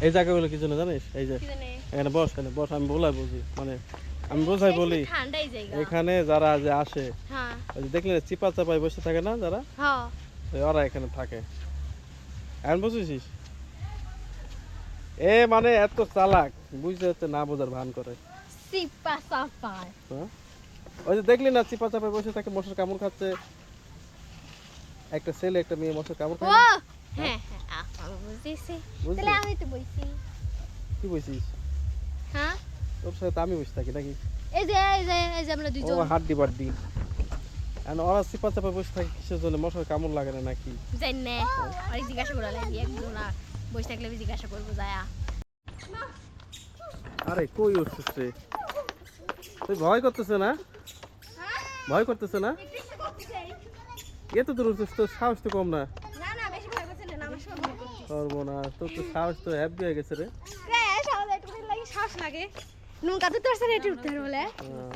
এই জায়গাগুলো কি জন্য জানিস? এই যে এখানে বস এখানে বস আমি বলাই বুঝি। মানে আমি বোঝাই বলি এখানে যারা যে আসে হ্যাঁ। ওই যে দেখলে চিপা চাপায় বসে থাকে না যারা? হ্যাঁ। ওরা এখানে থাকে। এখন বুঝেছিস? এ মানে এত চালাক বুঝতে হচ্ছে না বোঝার ভান করে। হ্যাঁ? ওই যে দেখলি না চিপা চাপায় বসে থাকে মশার কামড় খাচ্ছে। একটা ছেলে একটা মেয়ে মশার কামড় খাচ্ছে হ্যাঁ। তাহলে আমি তো কি হ্যাঁ তোর সাথে আমি বসে থাকি নাকি এই যে এই যে এই যে আমরা ও হাড্ডি বাড্ডি এখন ওরা চিপা চাপায় বসে থাকে কিসের জন্য মশার কামড় লাগে না নাকি জানি না অনেক জিজ্ঞাসা করা লাগি একজন না বসে থাকলে জিজ্ঞাসা করব যায়া আরে কই উঠছিস রে তুই ভয় করতেছে না ভয় করতেছে না এত দূর উঠছিস তোর সাহস তো কম না সর্বনাশ তোর তো সাহস তো হ্যাপি হয়ে গেছে রে। রে সাহস লাগে। নুন কাতে তোর সাথে এটি উঠতে বলে। হ্যাঁ।